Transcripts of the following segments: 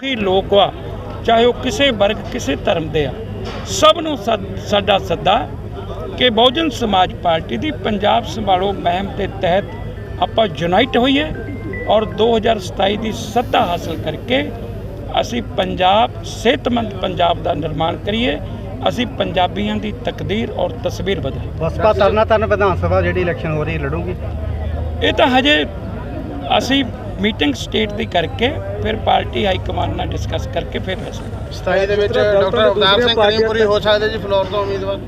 ਹੀ ਲੋਕ ਆ ਚਾਹੇ ਉਹ ਕਿਸੇ ਵਰਗ ਕਿਸੇ ਧਰਮ ਦੇ ਆ ਸਭ ਨੂੰ ਸਾਡਾ ਸੱਦਾ ਕਿ ਬਹੁਜਨ ਸਮਾਜ ਪਾਰਟੀ ਦੀ ਪੰਜਾਬ ਸੰਭਾਲੋ ਮੁਹਿੰਮ ਦੇ ਤਹਿਤ ਆਪਾਂ ਯੂਨਾਈਟ ਹੋਈਏ ਔਰ 2027 ਦੀ ਸੱਤਾ ਹਾਸਲ ਕਰਕੇ ਅਸੀਂ ਪੰਜਾਬ ਸਿਹਤਮੰਦ ਪੰਜਾਬ ਦਾ ਨਿਰਮਾਣ ਕਰੀਏ ਅਸੀਂ ਪੰਜਾਬੀਆਂ ਦੀ ਤਕਦੀਰ ਔਰ ਤਸਵੀਰ ਬਦਲੀਏ ਬਸਪਾ ਤਰਨਾ ਤਾਰਨ ਵਿਧਾਨ ਸਭਾ ਜਿਹੜੀ ਇਲੈਕਸ਼ਨ ਹੋ ਰਹੀ ਲੜੂਗੀ? ਇਹ ਤਾਂ ਹਜੇ ਅਸੀਂ ਮੀਟਿੰਗ ਸਟੇਟ ਦੀ ਕਰਕੇ ਫਿਰ ਪਾਰਟੀ ਹਾਈ ਕਮਾਂਡ ਨਾਲ ਡਿਸਕਸ ਕਰਕੇ ਫਿਰ ਫੈਸਲਾ 27 ਦੇ ਵਿੱਚ ਡਾਕਟਰ ਅਵਤਾਰ ਸਿੰਘ ਕਰੀਮਪੁਰੀ ਹੋ ਸਕਦੇ ਜੀ ਫਲੋਰ ਤੋਂ ਉਮੀਦਵਾਰ।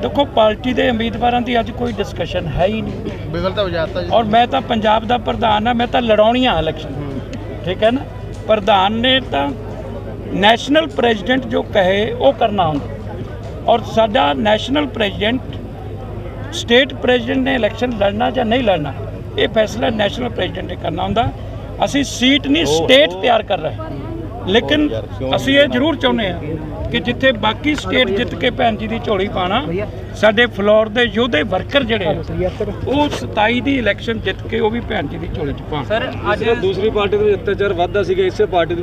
ਦੇਖੋ ਪਾਰਟੀ ਦੇ ਉਮੀਦਵਾਰਾਂ ਦੀ ਅੱਜ ਕੋਈ ਡਿਸਕਸ਼ਨ ਹੈ ਹੀ ਨਹੀਂ। ਬਿਗਲ ਤਾਂ ਵਜਾਤਾ ਜੀ। ਔਰ ਮੈਂ ਤਾਂ ਪੰਜਾਬ ਦਾ ਪ੍ਰਧਾਨ ਆ ਮੈਂ ਤਾਂ ਲੜਾਉਣੀ ਆ ਇਲੈਕਸ਼ਨ ਠੀਕ ਹੈ ਨਾ? ਪ੍ਰਧਾਨ ਨੇ ਤਾਂ ਨੈਸ਼ਨਲ ਪ੍ਰੈਜ਼ੀਡੈਂਟ ਜੋ ਕਹੇ ਉਹ ਕਰਨਾ ਹੁੰਦਾ। ਔਰ ਸਾਡਾ ਨੈਸ਼ਨਲ ਪ੍ਰੈਜ਼ੀਡੈਂਟ ਸਟੇਟ ਪ੍ਰੈਜ਼ੀਡੈਂਟ ਨੇ ਇਲੈਕਸ਼ਨ ਲੜਨਾ ਜਾਂ ਨਹੀਂ ਲੜਨਾ ਇਹ ਫੈਸਲਾ ਨੈਸ਼ਨਲ ਪ੍ਰੈਜ਼ੀਡੈਂਟ ਨੇ ਕਰਨਾ ਹੁੰਦਾ। ਅਸੀਂ ਸੀਟ ਨਹੀਂ ਸਟੇਟ ਤਿਆਰ ਕਰ ਰਹੇ। ਲੇਕਿਨ ਅਸੀਂ ਇਹ ਜ਼ਰੂਰ ਚਾਹੁੰਦੇ ਹਾਂ ਕਿ ਜਿੱਥੇ ਬਾਕੀ ਸਟੇਟ ਜਿੱਤ ਕੇ ਭੈਣ ਜੀ ਦੀ ਝੋਲੀ ਪਾਣਾ ਸਾਡੇ ਫਲੋਰ ਦੇ ਯੋਧੇ ਵਰਕਰ ਜਿਹੜੇ ਆ, ਉਹ 27 ਦੀ ਇਲੈਕਸ਼ਨ ਜਿੱਤ ਕੇ ਉਹ ਵੀ ਭੈਣ ਜੀ ਦੀ ਝੋਲੀ ਚ ਪਾਣ ਸਰ ਅੱਜ ਦੂਸਰੀ ਪਾਰਟੀ ਦੇ ਵਿੱਚ ਅਤਿਆਚਾਰ ਵੱਧਦਾ ਸੀਗਾ ਇਸੇ ਪਾਰਟੀ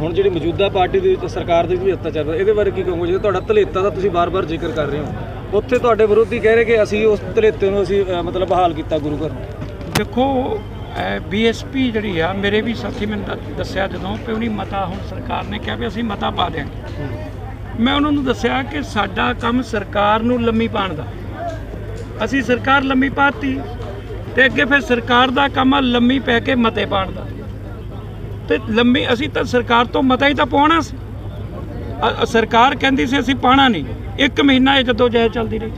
ਹੁਣ ਜਿਹੜੀ ਮੌਜੂਦਾ ਪਾਰਟੀ ਦੇ ਵਿੱਚ ਸਰਕਾਰ ਦੇ ਵੀ ਅਤਿਆਚਾਰ। ਇਹਦੇ ਬਾਰੇ ਕੀ ਕਹੋਗੇ? ਜਿਹੜਾ ਤੁਹਾਡਾ ਧਲੇਤਾ ਦਾ ਤੁਸੀਂ ਬਾਰ-ਬਾਰ ਜ਼ਿਕਰ ਕਰ ਰਹੇ ਹੋ ਉੱਥੇ ਤੁਹਾਡੇ ਵਿਰੋਧੀ ਕਹਿ ਰਹੇ ਕਿ ਅਸੀਂ ਉਸ ਧਲੇਤੇ ਨੂੰ ਅਸੀਂ ਮਤਲਬ ਬਹਾਲ ਕੀਤਾ ਗੁਰੂ ਘਰ ਦੇਖੋ ਬੀਐਸਪੀ ਜਿਹੜੀ ਆ, ਮੇਰੇ ਵੀ ਸਾਥੀ ਮੈਨੂੰ ਦ- ਦੱਸਿਆ ਜਦੋਂ ਕਿ ਉਹਨੀ ਮਤਾ ਹੁਣ ਸਰਕਾਰ ਨੇ ਕਿਹਾ ਵੀ ਅਸੀਂ ਮਤਾ ਪਾ ਦਿਆਂਗੇ। ਮੈਂ ਉਹਨਾਂ ਨੂੰ ਦੱਸਿਆ ਕਿ ਸਾਡਾ ਕੰਮ ਸਰਕਾਰ ਨੂੰ ਲੰਮੀ ਪਾਣ ਦਾ। ਅਸੀਂ ਸਰਕਾਰ ਲੰਮੀ ਪਾਤੀ ਤੇ ਅੱਗੇ ਫਿਰ ਸਰਕਾਰ ਦਾ ਕੰਮ ਆ ਲੰਮੀ ਪੈ ਕੇ ਮਤੇ ਪਾਣ ਦਾ। ਤੇ ਲੰਮੀ, ਅਸੀਂ ਤਾਂ ਸਰਕਾਰ ਤੋਂ ਮਤਾ ਹੀ ਤਾਂ ਪਾਉਣਾ ਸੀ। ਸਰਕਾਰ ਕਹਿੰਦੀ ਸੀ ਅਸੀਂ ਪਾਣਾ ਨਹੀਂ। ਇੱਕ ਮਹੀਨਾ ਇਹ ਜਦੋਂ ਜੈ ਚੱਲਦੀ ਰਹੀ।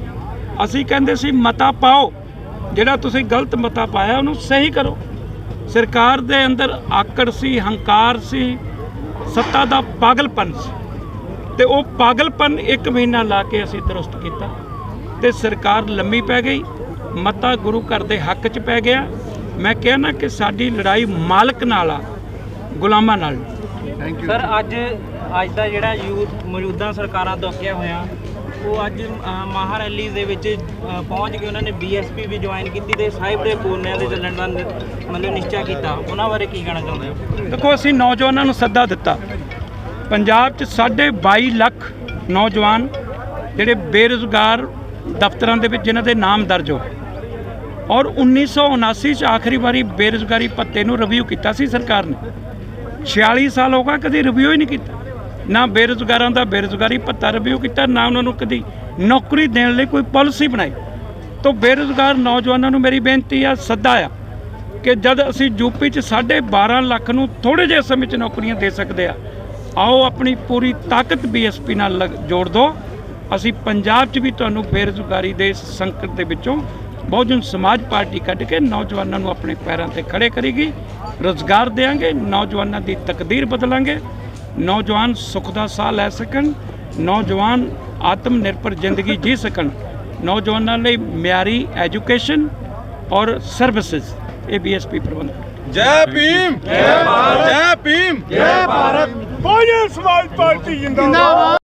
ਅਸੀਂ ਕਹਿੰਦੇ ਸੀ ਮਤਾ ਪਾਓ। ਜਿਹੜਾ ਤੁਸੀਂ ਗਲਤ ਮਤਾ ਪਾਇਆ ਉਹਨੂੰ ਸਹੀ ਕਰੋ। ਸਰਕਾਰ ਦੇ ਅੰਦਰ ਆਕੜ ਸੀ ਹੰਕਾਰ ਸੀ ਸੱਤਾ ਦਾ ਪਾਗਲਪਨ ਸੀ। ਤੇ ਉਹ ਪਾਗਲਪਨ ਇੱਕ ਮਹੀਨਾ ਲਾ ਕੇ ਅਸੀਂ ਦਰੁਸਤ ਕੀਤਾ। ਤੇ ਸਰਕਾਰ ਲੰਮੀ ਪੈ ਗਈ ਮਤਾ ਗੁਰੂ ਘਰ ਦੇ ਹੱਕ 'ਚ ਪੈ ਗਿਆ। ਮੈਂ ਕਿਹਾ ਨਾ ਕਿ ਸਾਡੀ ਲੜਾਈ ਮਾਲਕ ਨਾਲ ਆ ਗੁਲਾਮਾਂ ਨਾਲ। ਥੈਂਕ ਯੂ ਸਰ ਅੱਜ ਅੱਜ ਦਾ ਜਿਹੜਾ ਯੂਥ ਮੌਜੂਦਾ ਸਰਕਾਰਾਂ ਤੋਂ ਅੱਕਿਆ ਹੋਇਆ ਉਹ ਅੱਜ ਮਹਾਰੈਲੀ ਦੇ ਵਿੱਚ ਪਹੁੰਚ ਕੇ ਉਹਨਾਂ ਨੇ ਬੀਐਸਪੀ ਵੀ ਜੁਆਇਨ ਕੀਤੀ ਤੇ ਸਾਹਿਬ ਦੇ ਕੋਨਿਆਂ ਦੇ ਚੱਲਣ ਦਾ ਮਤਲਬ ਨਿਸ਼ਚਾ ਕੀਤਾ। ਉਹਨਾਂ ਬਾਰੇ ਕੀ ਕਹਿਣਾ ਚਾਹੁੰਦੇ ਹੋ? ਦੇਖੋ, ਅਸੀਂ ਨੌਜਵਾਨਾਂ ਨੂੰ ਸੱਦਾ ਦਿੱਤਾ। ਪੰਜਾਬ 'ਚ ਸਾਢੇ 22 ਲੱਖ ਨੌਜਵਾਨ ਜਿਹੜੇ ਬੇਰੁਜ਼ਗਾਰ ਦਫ਼ਤਰਾਂ ਦੇ ਵਿੱਚ ਜਿਨ੍ਹਾਂ ਦੇ ਨਾਮ ਦਰਜ ਹੋ। ਔਰ 1979 'ਚ ਆਖਰੀ ਵਾਰੀ ਬੇਰੁਜ਼ਗਾਰੀ ਭੱਤੇ ਨੂੰ ਰਿਵਿਊ ਕੀਤਾ ਸੀ ਸਰਕਾਰ ਨੇ। 46 ਸਾਲ ਹੋ ਗਏ, ਕਦੇ ਰਿਵਿਊ ਹੀ ਨਹੀਂ ਕੀਤਾ। ਨਾ ਬੇਰੁਜ਼ਗਾਰਾਂ ਦਾ ਬੇਰੁਜ਼ਗਾਰੀ ਭੱਤਾ ਰਿਵਿਊ ਕੀਤਾ, ਨਾ ਉਹਨਾਂ ਨੂੰ ਕਦੀ ਨੌਕਰੀ ਦੇਣ ਲਈ ਕੋਈ ਪਾਲਿਸੀ ਬਣਾਈ। ਤੋਂ ਬੇਰੁਜ਼ਗਾਰ ਨੌਜਵਾਨਾਂ ਨੂੰ ਮੇਰੀ ਬੇਨਤੀ ਆ, ਸੱਦਾ ਆ ਕਿ ਜਦ ਅਸੀਂ ਯੂਪੀ ਚ 12.5 ਲੱਖ ਨੂੰ ਥੋੜੇ ਜਿਹੇ ਸਮੇਂ ਚ ਨੌਕਰੀਆਂ ਦੇ ਸਕਦੇ ਆ, ਆਓ ਆਪਣੀ ਪੂਰੀ ਤਾਕਤ ਬੀਐਸਪੀ ਨਾਲ ਲਗ- ਜੋੜ ਦਿਓ ਅਸੀਂ ਪੰਜਾਬ 'ਚ ਵੀ ਤੁਹਾਨੂੰ ਬੇਰੁਜ਼ਗਾਰੀ ਦੇ ਸੰਕਟ ਦੇ ਵਿੱਚੋਂ ਬਹੁਜਨ ਸਮਾਜ ਪਾਰਟੀ ਕੱਢ ਕੇ ਨੌਜਵਾਨਾਂ ਨੂੰ ਆਪਣੇ ਪੈਰਾਂ ਤੇ ਖੜੇ ਕਰੇਗੀ। ਰੋਜ਼ਗਾਰ ਦੇਵਾਂਗੇ ਨੌਜਵਾਨਾਂ ਦੀ ਤਕਦੀਰ ਬਦਲਾਂਗੇ। ਨੌਜਵਾਨ ਸੁੱਖ ਦਾ ਸਾਹ ਲੈ ਸਕਣ ਨੌਜਵਾਨ ਆਤਮ ਨਿਰਭਰ ਜ਼ਿੰਦਗੀ ਜੀ ਸਕਣ। ਨੌਜਵਾਨਾਂ ਲਈ ਮਿਆਰੀ ਐਜੂਕੇਸ਼ਨ ਔਰ ਸਰਵਿਸਿਜ਼ ਇਹ ਬੀਐਸਪੀ ਪ੍ਰਬੰਧ। ਜੈ ਭੀਮ! ਜੈ ਭਾਰਤ! ਜੈ ਭੀਮ! ਬਹੁਜਨ ਸਮਾਜ ਪਾਰਟੀ ਜਿੰਦਾਬਾਦ!